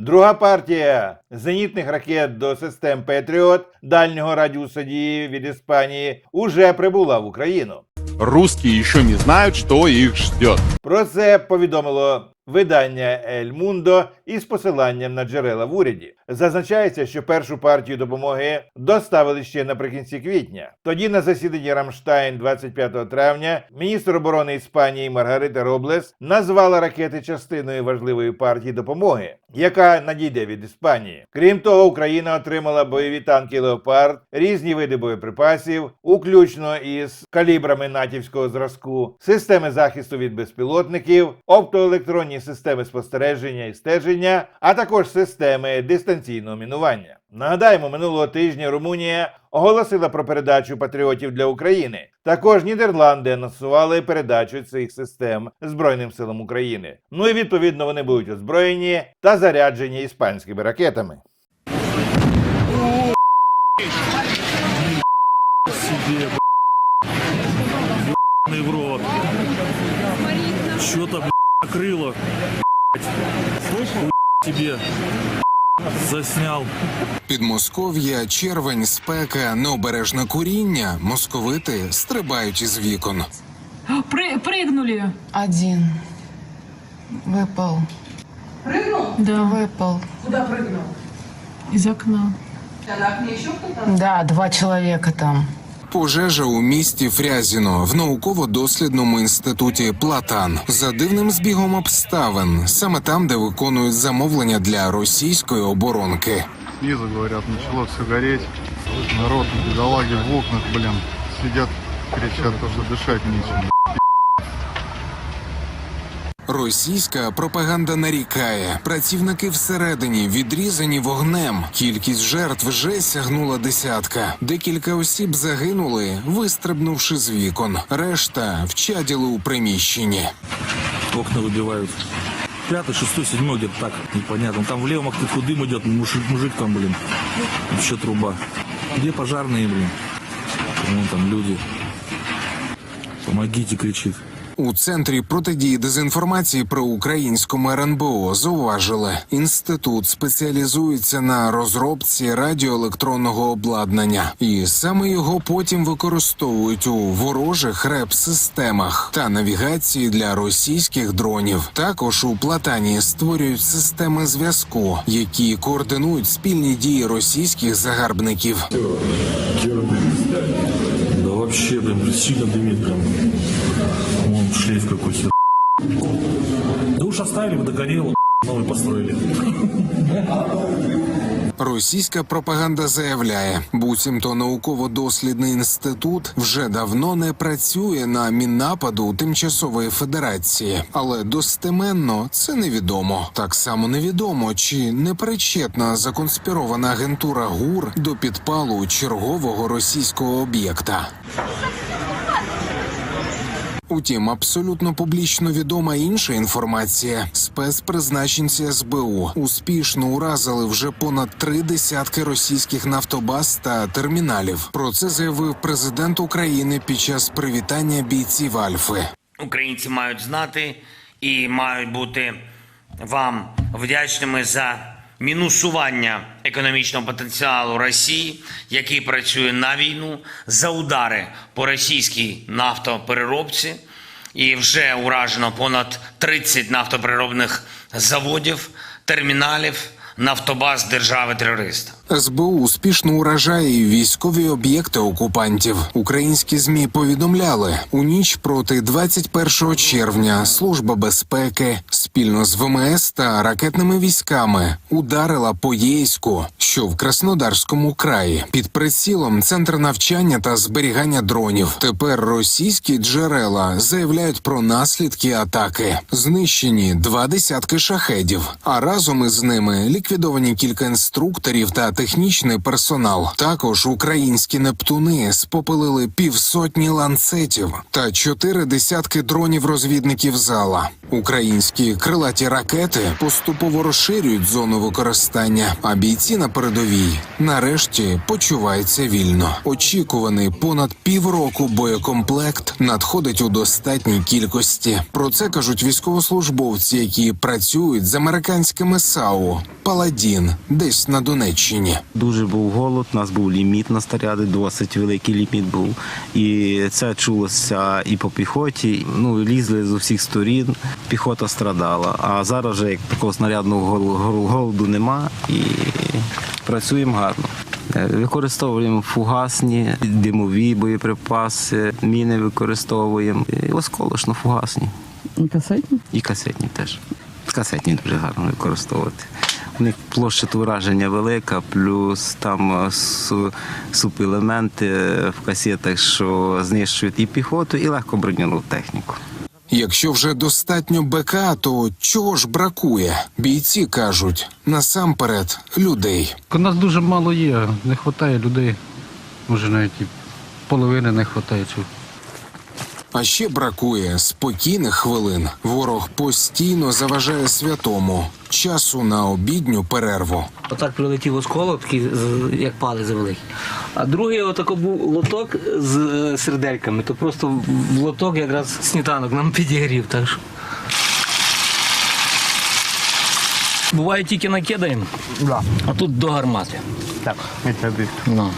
Друга партія зенітних ракет до систем Петріот дальнього радіуса дії від Іспанії уже прибула в Україну. Руски ще не знають, що їх ждет. Про це повідомило видання Ель Мундо із посиланням на джерела в уряді. Зазначається, що першу партію допомоги доставили ще наприкінці квітня. Тоді на засіданні Рамштайн 25 травня міністр оборони Іспанії Маргарита Роблес назвала ракети частиною важливої партії допомоги, яка надійде від Іспанії. Крім того, Україна отримала бойові танки Леопард, різні види боєприпасів, уключно із калібрами натівського зразку, системи захисту від безпілотників, оптоелектронні системи спостереження і стеження, а також системи дистанційного мінування. Нагадаємо, минулого тижня Румунія оголосила про передачу патріотів для України. Також Нідерланди анонсували передачу цих систем Збройним силам України. Ну і відповідно вони будуть озброєні та заряджені іспанськими ракетами. накрыло, б***ь. Хуй тебе заснял. Підмосков'я, червень, спека, необережне куріння. Московити стрибають із вікон. При, прыгнули. Один. Выпал. Да, Выпал. Куда прыгнул? из окна. А на окне еще кто-то? Да, два человека там. Пожежа у місті Фрязіно в науково-дослідному інституті Платан за дивним збігом обставин, саме там, де виконують замовлення для російської оборонки. Снизу, говорят, начало все гореть. Народ, бедолаги в окнах, блин, сидят, кричат, то, что дышать нечем. Російська пропаганда нарікає. Працівники всередині відрізані вогнем. Кількість жертв вже сягнула десятка. Декілька осіб загинули, вистрибнувши з вікон. Решта вчаділи у приміщенні. Окна выбивают. Пятый, шестой, седьмой где-то так, непонятно. Там в левом окне дым идет, мужик, мужик там, блин. Вообще труба. Где пожарные, блин? Вон там люди. Помогите, кричит. У центрі протидії дезінформації про українському РНБО зауважили, інститут спеціалізується на розробці радіоелектронного обладнання, і саме його потім використовують у ворожих реп-системах та навігації для російських дронів. Також у платані створюють системи зв'язку, які координують спільні дії російських загарбників Да вообще, блин, сильно дымит прям. Вон шлейф какой хер. Да уж оставили бы, догорело, новый построили. Російська пропаганда заявляє, буцімто науково-дослідний інститут вже давно не працює на міннападу тимчасової федерації, але достеменно це невідомо. Так само невідомо, чи не причетна законспірована агентура ГУР до підпалу чергового російського об'єкта. Утім, абсолютно публічно відома інша інформація. Спецпризначенці СБУ успішно уразили вже понад три десятки російських нафтобаз та терміналів. Про це заявив президент України під час привітання бійців Альфи. Українці мають знати і мають бути вам вдячними за мінусування економічного потенціалу Росії, який працює на війну, за удари по російській нафтопереробці. І вже уражено понад 30 нафтопереробних заводів, терміналів, нафтобаз держави-терориста. СБУ успішно уражає військові об'єкти окупантів. Українські змі повідомляли у ніч проти 21 червня. Служба безпеки спільно з ВМС та ракетними військами ударила по Єйську, що в Краснодарському краї, під прицілом центр навчання та зберігання дронів. Тепер російські джерела заявляють про наслідки атаки. Знищені два десятки шахедів, а разом із ними ліквідовані кілька інструкторів та технічний персонал. Також українські нептуни спопилили півсотні ланцетів та чотири десятки дронів-розвідників зала. Українські крилаті ракети поступово розширюють зону використання, а бійці напередодні передовій. Нарешті почувається вільно. Очікуваний понад півроку боєкомплект надходить у достатній кількості. Про це кажуть військовослужбовці, які працюють з американськими САУ Паладін, десь на Донеччині. Дуже був голод, у нас був ліміт на снаряди, досить великий ліміт був. І це чулося і по піхоті. Ну, лізли з усіх сторін, піхота страдала. А зараз вже як такого снарядного гол- гол- голоду нема і працюємо гарно. Е, Використовуємо фугасні, димові боєприпаси, міни використовуємо, і осколочно-фугасні. І касетні? І касетні теж. Касетні дуже гарно використовувати. Них площа ураження велика, плюс там е, субелементи в касетах, що знищують і піхоту, і легко броньовану техніку. Якщо вже достатньо БК, то чого ж бракує? Бійці кажуть насамперед людей. У нас дуже мало є, не вистачає людей. Може навіть і половини не вистачає. А ще бракує спокійних хвилин. Ворог постійно заважає святому часу на обідню перерву. Отак прилетів осколок, такий, як палець великий. А другий отако був лоток з е, сердельками. То просто в лоток якраз сніданок нам підігрів. Так що. Буває тільки накидаємо, а тут до гармати. Так, ну.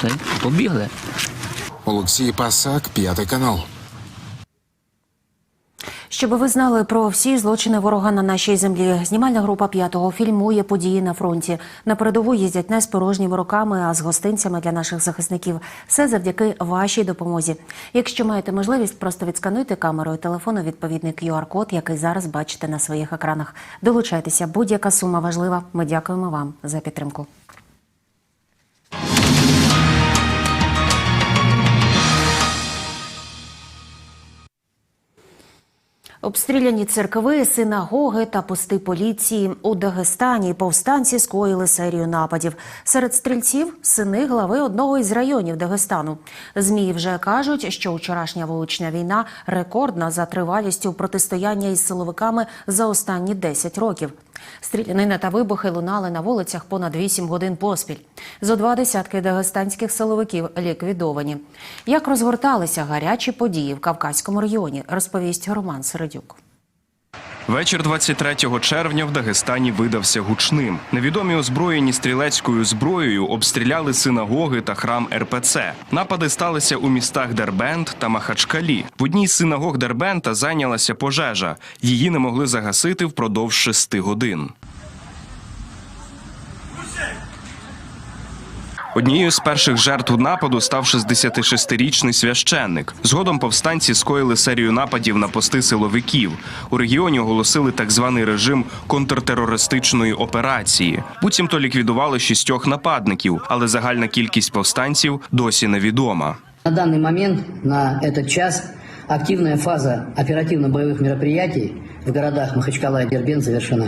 Та й Побігли. Олексій Пасак, п'ятий канал. Щоб ви знали про всі злочини ворога на нашій землі, знімальна група п'ятого фільмує події на фронті. На передову їздять не з порожніми руками, а з гостинцями для наших захисників. Все завдяки вашій допомозі. Якщо маєте можливість, просто відскануйте камерою телефону відповідний QR-код, який зараз бачите на своїх екранах. Долучайтеся, будь-яка сума важлива. Ми дякуємо вам за підтримку. Обстріляні церкви, синагоги та пости поліції у Дагестані повстанці скоїли серію нападів. Серед стрільців сини глави одного із районів Дагестану. Змі вже кажуть, що вчорашня вулична війна рекордна за тривалістю протистояння із силовиками за останні 10 років. Стрілянина та вибухи лунали на вулицях понад 8 годин поспіль. Зо два десятки дагестанських силовиків ліквідовані. Як розгорталися гарячі події в Кавказькому регіоні, розповість Роман Середюк. Вечір 23 червня в Дагестані видався гучним. Невідомі озброєні стрілецькою зброєю обстріляли синагоги та храм РПЦ. Напади сталися у містах Дербент та Махачкалі. В одній з синагог Дербента зайнялася пожежа. Її не могли загасити впродовж шести годин. Однією з перших жертв нападу став 66-річний священник. Згодом повстанці скоїли серію нападів на пости силовиків. У регіоні оголосили так званий режим контртерористичної операції. Буцімто ліквідували шістьох нападників, але загальна кількість повстанців досі невідома. На данный момент, на этот час, активная фаза оперативно-боевых мероприятий в городах Махачкала и Дербент завершена.